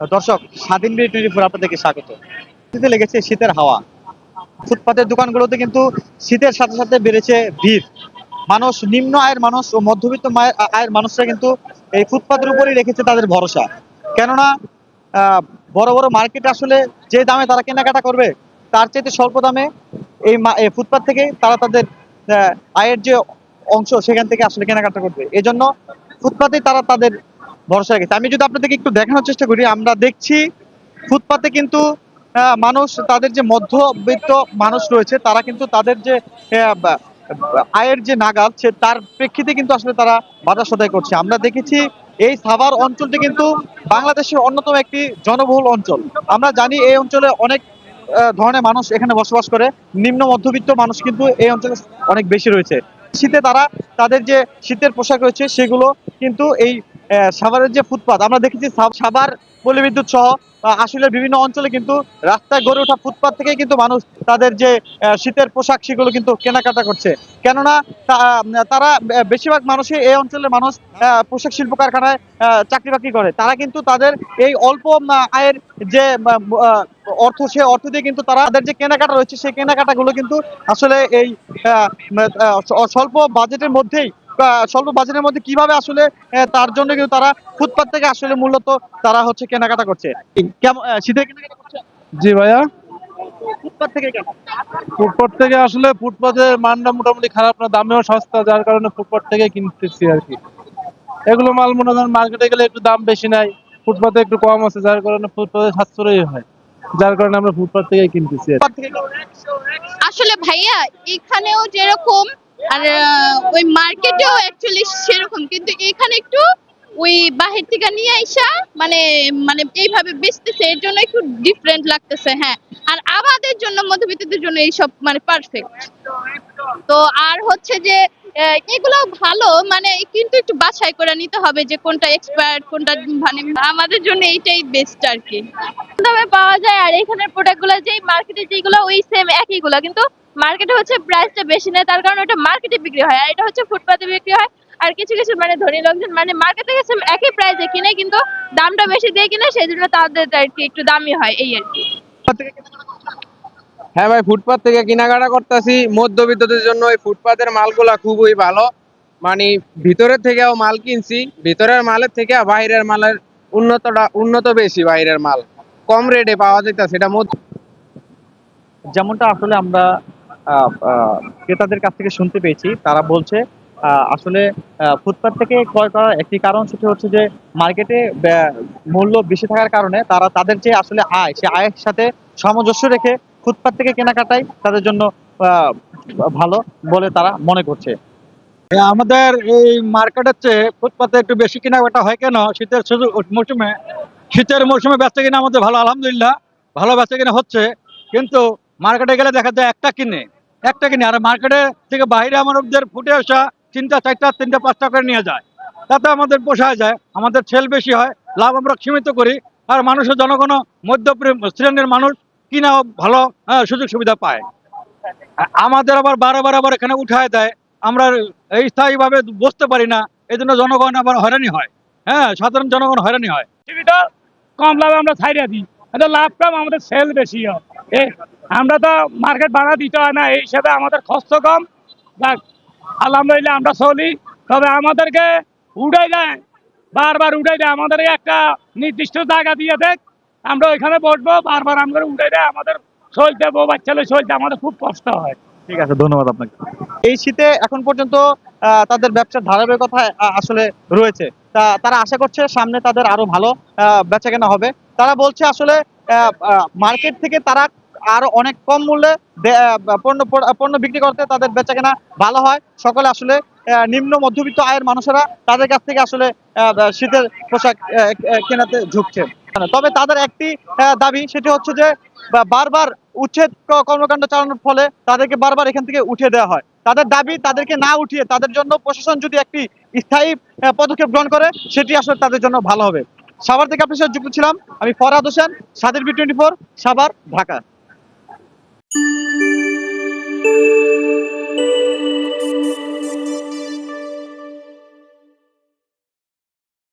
দর্শক, স্বাধীন BD twenty four আপনাদেরকে স্বাগত। শীতে লেগেছে শীতের হাওয়া। ফুটপাতের দোকানগুলোতে কিন্তু শীতের সাথে সাথে বেড়েছে ভিড়। মানুষ, নিম্ন আয়ের মানুষ ও মধ্যবিত্ত আয়ের মানুষরা কিন্তু এই ফুটপাতের উপরেই রেখেছে তাদের ভরসা। কেননা বড় বড় মার্কেট আসলে যে দামে তারা কেনাকাটা করবে, তার চাইতে স্বল্প দামে এই ফুটপাত থেকে তারা তাদের আয়ের যে অংশ, সেখান থেকে আসলে কেনাকাটা করবে। এই জন্য ফুটপাতেই তারা তাদের ভরসা রেখেছে। আমি যদি আপনাদেরকে একটু দেখানোর চেষ্টা করি, আমরা দেখছি ফুটপাতে কিন্তু মানুষ, তাদের যে মধ্যবিত্ত মানুষ রয়েছে, তারা কিন্তু তাদের যে আয়ের যে নাগাল সে তার প্রেক্ষিতে কিন্তু আসলে তারা বাজার সদাই করছে। আমরা দেখেছি এই সাভার অঞ্চলটি কিন্তু বাংলাদেশের অন্যতম একটি জনবহুল অঞ্চল। আমরা জানি এই অঞ্চলে অনেক ধরনের মানুষ এখানে বসবাস করে। নিম্ন মধ্যবিত্ত মানুষ কিন্তু এই অঞ্চলে অনেক বেশি রয়েছে। শীতে তারা তাদের যে শীতের পোশাক রয়েছে, সেগুলো কিন্তু এই সাভারের যে ফুটপাত আমরা দেখেছি সাভার পল্লীবিদ্যুৎ সহ আহ, আসলের বিভিন্ন অঞ্চলে কিন্তু রাস্তায় গড়ে ওঠা ফুটপাত থেকে কিন্তু মানুষ তাদের যে শীতের পোশাক সেগুলো কিন্তু কেনাকাটা করছে। কেননা তারা বেশিরভাগ মানুষই এই অঞ্চলের মানুষ পোশাক শিল্প কারখানায় চাকরি বাকরি করে। তারা কিন্তু তাদের এই অল্প আয়ের যে অর্থ সে অর্থ দিয়ে কিন্তু তারা তাদের যে কেনাকাটা রয়েছে সেই কেনাকাটাগুলো কিন্তু আসলে এই স্বল্প বাজেটের মধ্যেই স্বল্প বাজেটের মধ্যে কীভাবে আসলে তার জন্য কিন্তু তারা ফুটপাত থেকে আসলে মূলত তারা হচ্ছে কেনাকাটা করছে। কেমন শীতের কেনাকাটা করছে? জি ভাইয়া। ফুটপাত থেকে কেন ফুটপাথ থেকে আসলে ফুটপাতের মানটা মোটামুটি খারাপ না দামেও সস্তা যার কারণে ফুটপাথ থেকে কিনতেছি আর কি। এগুলো মাল মনে করেন মার্কেটে গেলে একটু দাম বেশি নাই ফুটপাতে একটু কম আছে যার কারণে ফুটপাতে সাশ্রয়ী হয়। যার কারণে আমরা থেকে কিনতেছি। ফুটপাত থেকে কেন? আসলে ভাইয়া এখানেও যেরকম আর ওই মার্কেটেও অ্যাকচুয়ালি সেরকম, কিন্তু এখানে একটু ওই বাহির থেকে নিয়ে আইসা মানে মানে এইভাবে বেচতেছে, এর জন্য একটু ডিফারেন্ট লাগতেছে হ্যাঁ। আর আবাদের জন্য, মধ্যবিত্তদের জন্য এইসব মানে পারফেক্ট তো আর হচ্ছে যে এগুলো ভালো মানে কিন্তু একটু বাছাই করে নিতে হবে যে কোনটা এক্সপায়ার্ড কোনটা মানে আমাদের জন্য এইটাই বেস্ট আর কি। দামে পাওয়া যায় আর এখানের প্রোডাক্টগুলো যেই মার্কেটে যেগুলো, ওই সেম একইগুলো কিন্তু মার্কেটে হচ্ছে প্রাইসটা বেশি নেয়, তার কারণে ওটা মার্কেটে বিক্রি হয়। আর এটা হচ্ছে ফুটপাতে বিক্রি হয়। আর কিছু কিছু মানে ধনী লোকজন মানে মার্কেটে গেছে, একই প্রাইসে কিনে, কিন্তু দামটা বেশি দিয়ে কিনে সেই জন্য তাদের আর কি একটু দামি হয়, এই আর কি ফুটপাত থেকে কেনাকাটা করছে? হ্যাঁ ভাই, ফুটপাত থেকে কেনাকাটা করতেছি। মধ্যবিত্তদের জন্য এই ফুটপাতের মালগুলা খুবই ভালো। মানে ভিতরের থেকেও মাল কিনছি, ভিতরের মালের থেকে বাইরের মালের উন্নতটা, উন্নত বেশি বাইরের মাল। কম রেটে পাওয়া যেতেছে এটা মধ্য যেমনটা আসলে আমরা ক্রেতাদের কাছ থেকে শুনতে পেয়েছি, তারা বলছে আসলে ফুটপাত থেকে ক্রয় করার একটি কারণ সেটি হচ্ছে যে মার্কেটে মূল্য বেশি থাকার কারণে তারা তাদের যে আসলে আয়, সে আয়ের সাথে সামঞ্জস্য রেখে ফুটপাত থেকে কেনাকাটাই তাদের জন্য ভালো বলে তারা মনে করছে। আমাদের এই মার্কেটের চেয়ে ফুটপাতে একটু বেশি কেনাকাটা হয় কেন? শীতের মৌসুমে শীতের মৌসুমে বেচা কিনা আমাদের ভালো, আলহামদুলিল্লাহ, ভালো বেচা কিনা হচ্ছে। কিন্তু মার্কেটে গেলে দেখা যায় একটা কিনে একটা কিনে। আর মার্কেটে থেকে বাইরে আমাদের ফুটে আসা তিনটা, চারটা, তিনটা, পাঁচটা করে নিয়ে যায়। তাতে আমাদের পোষায় যায়, আমাদের ছেল বেশি হয়, লাভ আমরা সীমিত করি। আর মানুষের জনগণ মধ্য শ্রেণির মানুষ কিনা ভালো হ্যাঁ, সুযোগ সুবিধা পায়। আমাদের আবার বারে বারে আবার এখানে উঠায় দেয়। আমরা এই স্থায়ীভাবে বসতে পারি না এই জন্য জনগণ আবার হয়রানি হয়। হ্যাঁ সাধারণ জনগণ হয়রানি হয়। কম লাভে আমরা ছাইড়া দিই। লাভ কম আমাদের সেল বেশি হয়। আমরা তো মার্কেট ভাড়া দিতে হয় না এই হিসাবে আমাদের খরচ কম। আলহামদুলিল্লাহ আমরা চলি। তবে আমাদেরকে উঠাই দেয় বারবার উঠাই দেয়। আমাদের একটা নির্দিষ্ট জায়গা দিয়ে দেখ আমরা ওইখানে বসবো বারবার আমাদের উঠাই দেয় আমাদের চলতে বউ বাচ্চা লই চলতে আমাদের খুব কষ্ট হয়। ঠিক আছে ধন্যবাদ আপনাকে। এই শীতে এখন পর্যন্ত আহ, তাদের ব্যবসার ধারাবাহিকতা আহ, আসলে রয়েছে। তা তারা আশা করছে সামনে তাদের আরও ভালো বেচা কেনা হবে। তারা বলছে আসলে মার্কেট থেকে তারা আরও অনেক কম মূল্যে পণ্য পণ্য বিক্রি করতে তাদের বেচা কেনা ভালো হয়। সকলে আসলে নিম্ন মধ্যবিত্ত আয়ের মানুষেরা তাদের কাছ থেকে আসলে শীতের পোশাক কেনাতে ঝুঁকছে। তবে তাদের একটি দাবি, সেটি হচ্ছে যে বারবার উচ্ছেদ কর্মকাণ্ড চালানোর ফলে তাদেরকে বারবার এখান থেকে উঠিয়ে দেওয়া হয়। তাদের দাবি, তাদেরকে না উঠিয়ে তাদের জন্য প্রশাসন যদি একটি স্থায়ী পদক্ষেপ গ্রহণ করে, সেটি আসলে তাদের জন্য ভালো হবে। সাভার থেকে আপনার সাথে যুক্ত ছিলাম আমি ফরহাদ হোসেন, সাদের B twenty four, Savar, Dhaka.